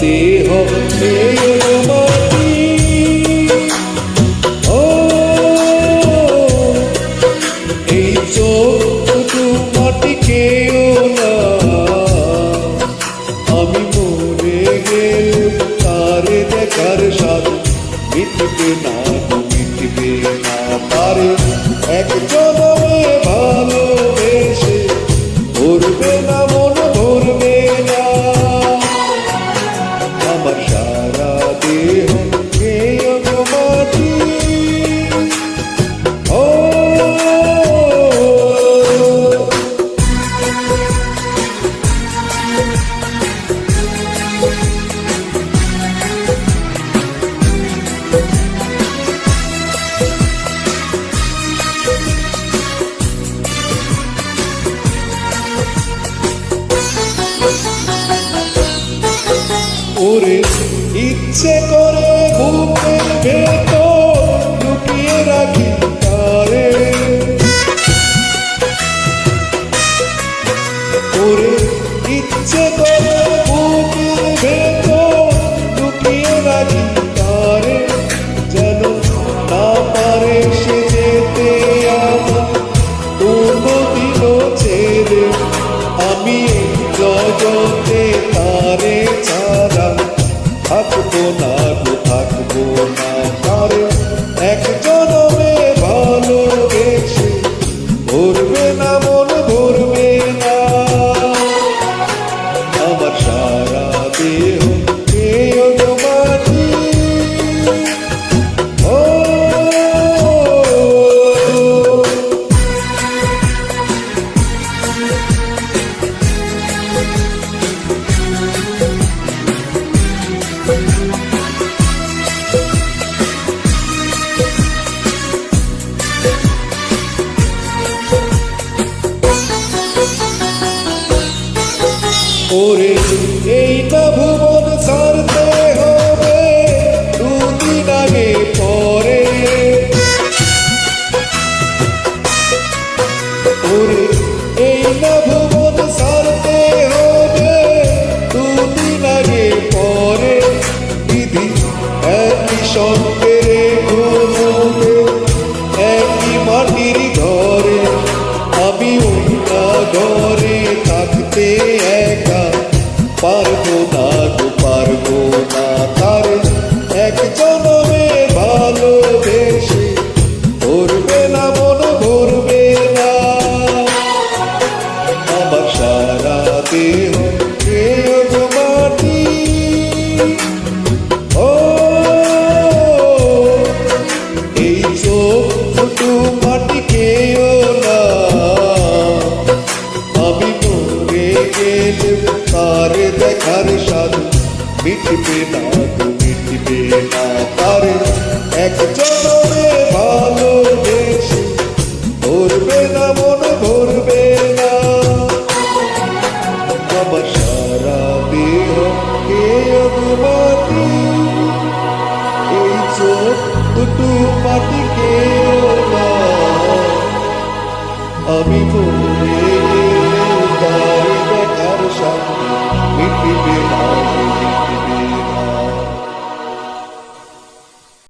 দেহ ও, এই চোখ মাটি কেউ না। আমি মরে গেল, তারে দেখার সাথ মিটবে না মিটবে না পারে একজন ওরে ইচ্ছে করে বুকের ভেতর আমি জগতে তারে ছাড়া থাকব না থাকব না তারে। এই কভু না পারে। একজনরে ভালোবেসে ধরবে না, মন ধরবে না। আমার সারা দেহ এ অগমাতি এই চোখ দুটো মাটি আমি বলি